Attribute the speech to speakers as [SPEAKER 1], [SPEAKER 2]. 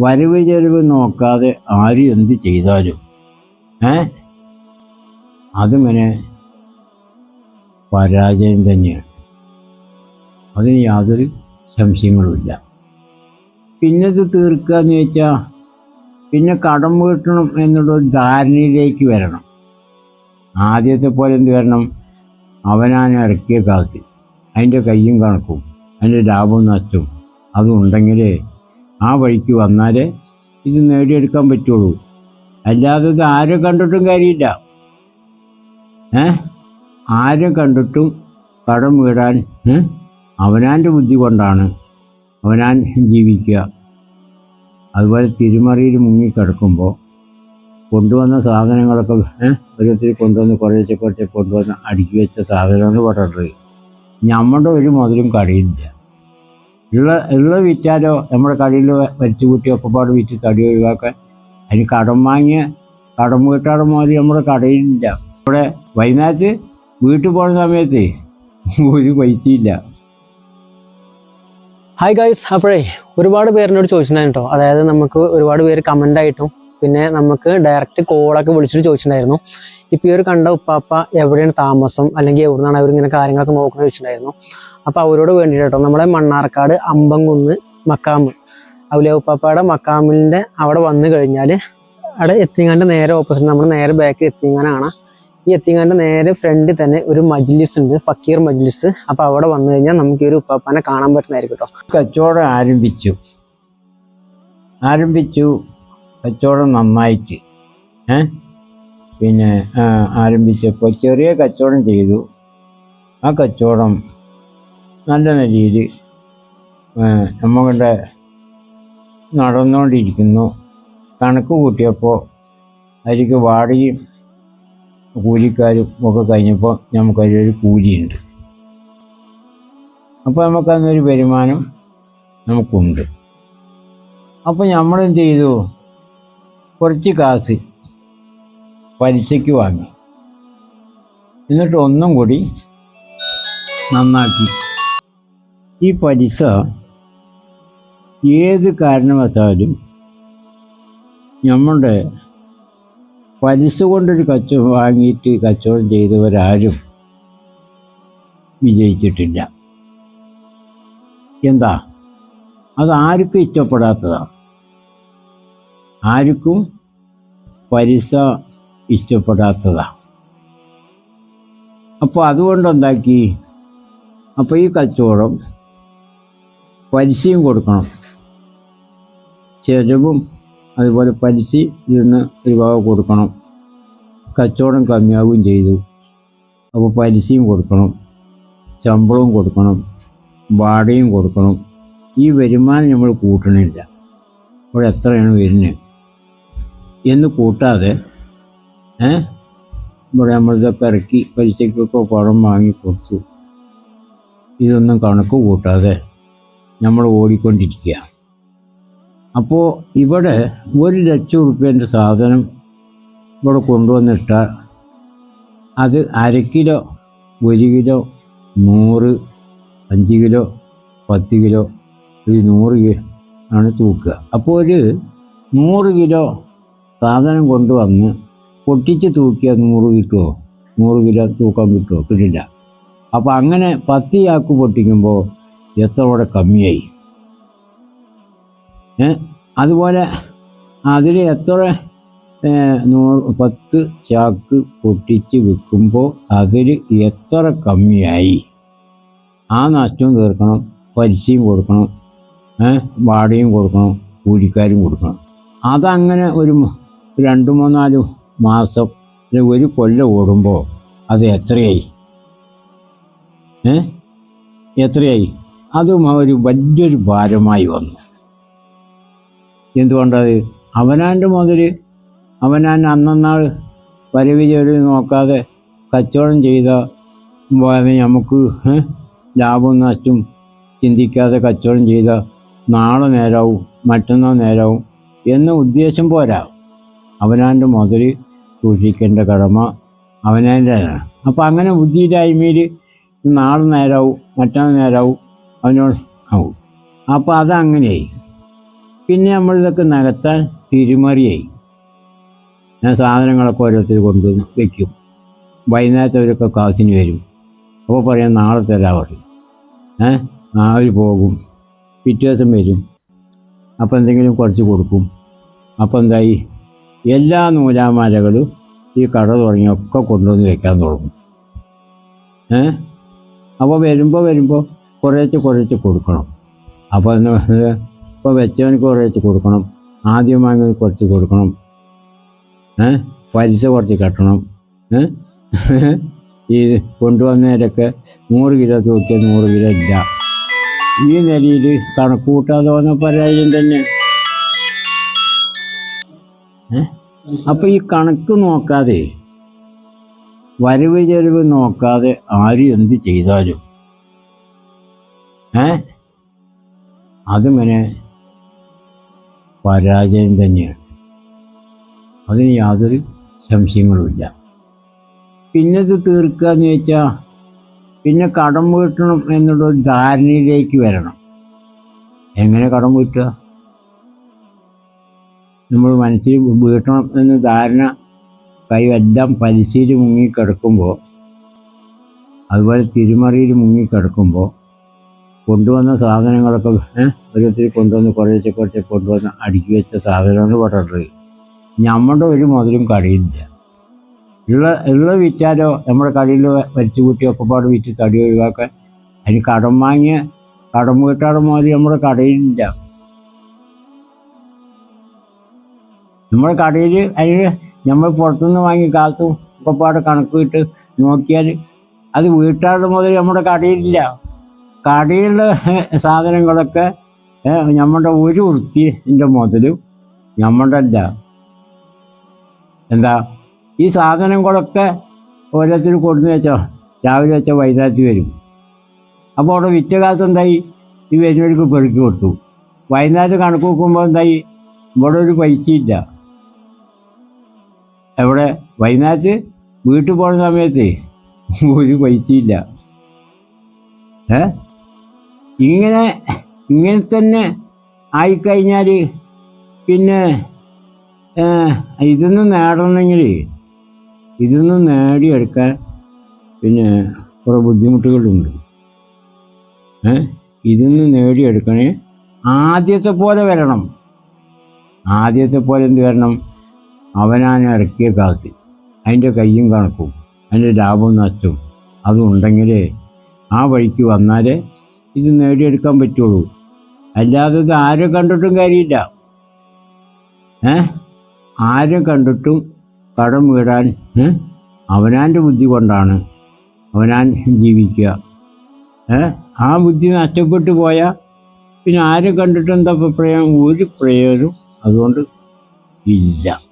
[SPEAKER 1] വരവ് ചെലവ് നോക്കാതെ ആര് എന്ത് ചെയ്താലും. ഏ? അതുമനെ പരാജയം തന്നെയാണ്. അതിന് യാതൊരു സംശയങ്ങളുമില്ല. പിന്നത് തീർക്കുക എന്ന് വെച്ചാൽ പിന്നെ കടം വീട്ടണം എന്നുള്ള ധാരണയിലേക്ക് വരണം. ആദ്യത്തെ പോലെ എന്ത് വരണം? അവനാൻ ഇറക്കിയ കാശ്. അതിന്റെ കയ്യും കണക്കും അതിന്റെ ലാഭവും നഷ്ടവും അതുണ്ടെങ്കിൽ ആ വഴിക്ക് വന്നാലേ ഇത് നേടിയെടുക്കാൻ പറ്റുള്ളൂ. അല്ലാതെ ഇത് ആരും കണ്ടിട്ടും കാര്യമില്ല. ഏ? ആരും കണ്ടിട്ടും കടം വീടാൻ അവനാന്റെ ബുദ്ധി കൊണ്ടാണ് അവനാൻ ജീവിക്കുക. അതുപോലെ തിരുമറിയിൽ മുങ്ങിക്കിടക്കുമ്പോൾ കൊണ്ടുവന്ന സാധനങ്ങളൊക്കെ ഒരുത്തിരി കൊണ്ടുവന്ന് കുറേശ്ശെ കുറച്ച് കൊണ്ടുവന്ന് അടുക്കി വെച്ച സാധനങ്ങൾ പറഞ്ഞിട്ട് നമ്മുടെ ഒരു മുതലും കടയില്ല. ഉള്ള ഉള്ള വിറ്റാലോ നമ്മുടെ കടയിൽ വരച്ചു കൂട്ടി ഒക്കെപ്പാട് വിറ്റ് തടി ഒഴിവാക്കാൻ അതിന് കടം വാങ്ങിയ കടം വീട്ടാടെ മതി നമ്മുടെ കടയിലില്ല. ഇവിടെ വൈകുന്നേരത്ത് വീട്ടിൽ പോകുന്ന സമയത്ത് ഒരു പൈസയില്ല.
[SPEAKER 2] ഹായ് ഗൈസ് അപ്പോഴേ ഒരുപാട് പേരിനോട് ചോദിച്ചിട്ടുണ്ടായിരുന്നു കേട്ടോ. അതായത് നമുക്ക് ഒരുപാട് പേര് കമന്റ് ആയിട്ടും പിന്നെ നമുക്ക് ഡയറക്റ്റ് കോളൊക്കെ വിളിച്ചിട്ട് ചോദിച്ചിട്ടുണ്ടായിരുന്നു. ഇപ്പോൾ ഈ ഒരു കണ്ട ഉപ്പാപ്പ എവിടെയാണ് താമസം? അല്ലെങ്കിൽ എവിടുന്നാണ് അവർ ഇങ്ങനെ കാര്യങ്ങളൊക്കെ നോക്കുന്നത് ചോദിച്ചിട്ടുണ്ടായിരുന്നു. അപ്പോൾ അവരോട് വേണ്ടിയിട്ട് കേട്ടോ നമ്മുടെ മണ്ണാർക്കാട് അമ്പംകുന്ന് മക്കാമ്. അവലിയ ഉപ്പാപ്പയുടെ മക്കാമിന്റെ അവിടെ വന്നു കഴിഞ്ഞാൽ അവിടെ എത്തിങ്ങാന്റെ നേരെ ഓപ്പോസിറ്റ് നമ്മുടെ നേരെ ബാക്കിൽ എത്തിങ്ങാനാണ്. ഈ എത്തിങ്ങാന്റെ നേരെ ഫ്രണ്ടിൽ തന്നെ ഒരു മജ്ലിസ് ഉണ്ട് ഫക്കീർ മജ്ലിസ്. അപ്പോൾ അവിടെ വന്നു കഴിഞ്ഞാൽ നമുക്ക് ഈ ഒരു ഉപ്പാപ്പാനെ കാണാൻ പറ്റുന്നതായിരിക്കും കേട്ടോ.
[SPEAKER 1] കച്ചവടം ആരംഭിച്ചു. ആരംഭിച്ചു. കച്ചവടം നന്നായിട്ട്. ഏ? പിന്നെ ആരംഭിച്ചപ്പോൾ ചെറിയ കച്ചവടം ചെയ്തു. ആ കച്ചവടം നല്ല നിലയിൽ നമ്മളുടെ നടന്നുകൊണ്ടിരിക്കുന്നു. കണക്ക് കൂട്ടിയപ്പോൾ അതിലേക്ക് വാടകയും കൂലിക്കാരും ഒക്കെ കഴിഞ്ഞപ്പോൾ നമുക്കതിലൊരു കൂലിയുണ്ട്. അപ്പോൾ നമുക്കതിനൊരു വരുമാനം നമുക്കുണ്ട്. അപ്പോൾ നമ്മളെന്ത് ചെയ്തു? കുറച്ച് കാശ് പലിശയ്ക്ക് വാങ്ങി. എന്നിട്ട് ഒന്നും കൂടി നന്നാക്കി. ഈ പലിശ ഏത് കാരണവശാലും നമ്മളുടെ പലിശ കൊണ്ടൊരു കച്ചവടം വാങ്ങിയിട്ട് കച്ചവടം ചെയ്തവരാരും വിജയിച്ചിട്ടില്ല. എന്താ? അത് ആർക്കും ഇഷ്ടപ്പെടാത്തതാണ് ആർക്കും പരിസ ഇഷ്ടപ്പെടാത്തതാണ് അപ്പോൾ അതുകൊണ്ട് എന്താക്കി അപ്പോൾ ഈ കച്ചവടം പലിശയും കൊടുക്കണം. ചെലവും അതുപോലെ പലിശ ഇതിന് ഒരു ഭാഗം കൊടുക്കണം. കച്ചവടം കമ്മിയാവുകയും ചെയ്തു. അപ്പോൾ പലിശയും കൊടുക്കണം. ശമ്പളവും കൊടുക്കണം. വാടകയും കൊടുക്കണം. ഈ വരുമാനം നമ്മൾ കൂട്ടണില്ല. ഇവിടെ എത്രയാണ് വരുന്നത്? എന്ന് കൂട്ടാതെ ഇവിടെ നമ്മളിതൊക്കെ ഇറക്കി പലിശക്കൊക്കെ പണം വാങ്ങി കൊടുത്തു. ഇതൊന്നും കണക്ക് കൂട്ടാതെ നമ്മൾ ഓടിക്കൊണ്ടിരിക്കുക. അപ്പോൾ ഇവിടെ ഒരു ലക്ഷം റുപ്യേന്റെ സാധനം ഇവിടെ കൊണ്ടുവന്നിട്ടാൽ അത് അര കിലോ ഒരു കിലോ നൂറ് അഞ്ച് കിലോ പത്ത് കിലോ ഒരു നൂറ് ആണ് തൂക്കുക. അപ്പോൾ ഒരു നൂറ് കിലോ സാധനം കൊണ്ടുവന്ന് പൊട്ടിച്ച് തൂക്കിയാൽ നൂറ് കിട്ടുമോ നൂറ് കിലോ തൂക്കാൻ കിട്ടുമോ കിട്ടില്ല. അപ്പോൾ അങ്ങനെ പത്ത് ചാക്ക് പൊട്ടിക്കുമ്പോൾ എത്ര കൂടെ കമ്മിയായി അതുപോലെ അതിൽ എത്ര നൂറ് പത്ത് ചാക്ക് പൊട്ടിച്ച് വിൽക്കുമ്പോൾ അതിൽ എത്ര കമ്മിയായി? ആ നഷ്ടവും തീർക്കണം പലിശയും കൊടുക്കണം ഏ, വാടകയും കൊടുക്കണം കൂലിക്കാരും കൊടുക്കണം. അതങ്ങനെ ഒരു രണ്ട് മൂന്നാൽ മാസം ഒരു കൊല്ലം ഓടുമ്പോൾ അത് എത്രയായി? ഏ? എത്രയായി? അതും ഒരു വലിയൊരു ഭാരമായി വന്നു. എന്തുകൊണ്ടത്? അവനാന്റെ മുതൽ അവനാൻ അന്നന്നാൾ വരവ് നോക്കാതെ കച്ചവടം ചെയ്ത നമുക്ക് ലാഭം നഷ്ടവും ചിന്തിക്കാതെ കച്ചവടം ചെയ്ത നാളെ നേരാവും മറ്റന്നാൾ നേരാവും എന്ന ഉദ്ദേശം പോരാ. അവനാന്റെ മുതൽ സൂക്ഷിക്കേണ്ട കടമ അവനാന്റെതാണ് അപ്പം അങ്ങനെ ബുദ്ധിയില്ലായ്മയിൽ നാളെ നേരാവും മറ്റന്നാൾ നേരാവും അവനോട് ആവും. അപ്പോൾ അതങ്ങനെയായി. പിന്നെ നമ്മളിതൊക്കെ നികത്താൻ തിരിമറിയായി. ഞാൻ സാധനങ്ങളൊക്കെ ഓരോരുത്തർ കൊണ്ടു വയ്ക്കും വൈകുന്നേരത്തവരൊക്കെ കാസിന് വരും. അപ്പോൾ പറയാം നാളെ തരാ പറയും. ഏ? നാളെ പോകും. പിറ്റേ ദിവസം വരും. അപ്പോൾ എന്തെങ്കിലും കുറച്ച് കൊടുക്കും. അപ്പോൾ എന്തായി? എല്ലാ നൂലാമാലകളും ഈ കട തുടങ്ങിയൊക്കെ കൊണ്ടുവന്ന് വയ്ക്കാൻ തുടങ്ങും. ഏ? അപ്പോൾ വരുമ്പോൾ വരുമ്പോൾ കുറേച്ച് കുറേച്ച് കൊടുക്കണം. അപ്പോൾ എന്ന് പറഞ്ഞത് ഇപ്പോൾ വെച്ചവന് കുറേച്ച് കൊടുക്കണം. ആദ്യം വാങ്ങി കുറച്ച് കൊടുക്കണം. ഏ? പലിശ കുറച്ച് കെട്ടണം. ഏ? ഈ കൊണ്ടുവന്നവരൊക്കെ നൂറ് കിലോ തൂക്കിയ നൂറ് കിലോ ഇല്ല. ഈ നിലയിൽ കണക്കൂട്ടാതെ വന്ന പരാജയം തന്നെ. ഏ? അപ്പൊ ഈ കണക്ക് നോക്കാതെ വരവ് ചെലവ് നോക്കാതെ ആരും എന്ത് ചെയ്താലും ഏ? അതിങ്ങനെ പരാജയം തന്നെയാണ്. അതിന് യാതൊരു സംശയങ്ങളുമില്ല. പിന്നെ ഇത് തീർക്കുക എന്ന് വെച്ചാൽ പിന്നെ കടം വീട്ടണം എന്നുള്ളൊരു ധാരണയിലേക്ക് വരണം. എങ്ങനെ കടം വീട്ടുക? നമ്മൾ മനസ്സിൽ വീട്ടണം എന്ന് ധാരണ കൈവെല്ലാം പലിശയിൽ മുങ്ങിക്കിടക്കുമ്പോൾ അതുപോലെ തിരുമറിയിൽ മുങ്ങിക്കിടക്കുമ്പോൾ കൊണ്ടുവന്ന സാധനങ്ങളൊക്കെ ഓരോരുത്തർ കൊണ്ടുവന്ന് കുറേശ്ശെ കുറച്ച് കൊണ്ടുവന്ന് അടുക്കി വെച്ച സാധനങ്ങൾ പറഞ്ഞിട്ട് നമ്മുടെ ഒരു മുതലും കടയില്ല. ഉള്ള ഉള്ള വിറ്റാലോ നമ്മുടെ കടയിൽ വലിച്ചു കൂട്ടി ഒക്കെപ്പാട് വിറ്റ് തടി ഒഴിവാക്കാൻ അതിന് കടം വാങ്ങിയ കടം വീട്ടാടെ മാതിരി നമ്മുടെ കടയിലില്ല. നമ്മുടെ കടയിൽ അതിൽ നമ്മൾ പുറത്തുനിന്ന് വാങ്ങി കാശും ഒക്കെപ്പാട് കണക്ക് ഇട്ട് നോക്കിയാൽ അത് വീട്ടാളുടെ മുതൽ നമ്മുടെ കടയിലില്ല. കടയിലുള്ള സാധനങ്ങളൊക്കെ നമ്മുടെ ഒരു വൃത്തിന്റെ മുതലും നമ്മുടെ അല്ല എന്താ? ഈ സാധനങ്ങളൊക്കെ ഓരോരുത്തർ കൊടുന്ന് വെച്ചോ? രാവിലെ വെച്ചോ വൈകുന്നേരത്ത് വരും. അപ്പോൾ അവിടെ വിറ്റ കാശ് എന്തായി? ഈ വരുന്നവർക്ക് പെറുക്കി കൊടുത്തു. വൈകുന്നേരത്ത് കണക്ക് നോക്കുമ്പോൾ എന്തായി? ഇവിടെ ഒരു പൈസയില്ല. എവിടെ? വൈകുന്നേരത്ത് വീട്ടിൽ പോകുന്ന സമയത്ത് ഒരു പൈസയില്ല. ഇങ്ങനെ ഇങ്ങനെ തന്നെ ആയിക്കഴിഞ്ഞാൽ പിന്നെ ഇതൊന്ന് നേടണമെങ്കിൽ ഇതൊന്ന് നേടിയെടുക്കാൻ പിന്നെ കുറേ ബുദ്ധിമുട്ടുകളുണ്ട്. ഇതൊന്ന് നേടിയെടുക്കണേ ആദ്യത്തെ പോലെ വരണം. ആദ്യത്തെ പോലെ എന്ത് വരണം? അവനാൻ ഇറക്കിയ കാസ് അതിന്റെ കയ്യും കണക്കും അതിന്റെ ലാഭവും നഷ്ടവും അതുണ്ടെങ്കിൽ ആ വഴിക്ക് വന്നാലേ ഇത് നേടിയെടുക്കാൻ പറ്റുള്ളൂ. അല്ലാതെ ഇത് ആരും കണ്ടിട്ടും കാര്യമില്ല. ഏ? ആരും കണ്ടിട്ടും കടം വീടാൻ? അവനാന്റെ ബുദ്ധി കൊണ്ടാണ് അവനാൻ ജീവിക്കുക. ഏ? ആ ബുദ്ധി നഷ്ടപ്പെട്ടു പോയാൽ പിന്നെ ആരും കണ്ടിട്ട് എന്താ പ്രയോജനം ഒരു പ്രയോജനം അതുകൊണ്ട് ഇല്ല.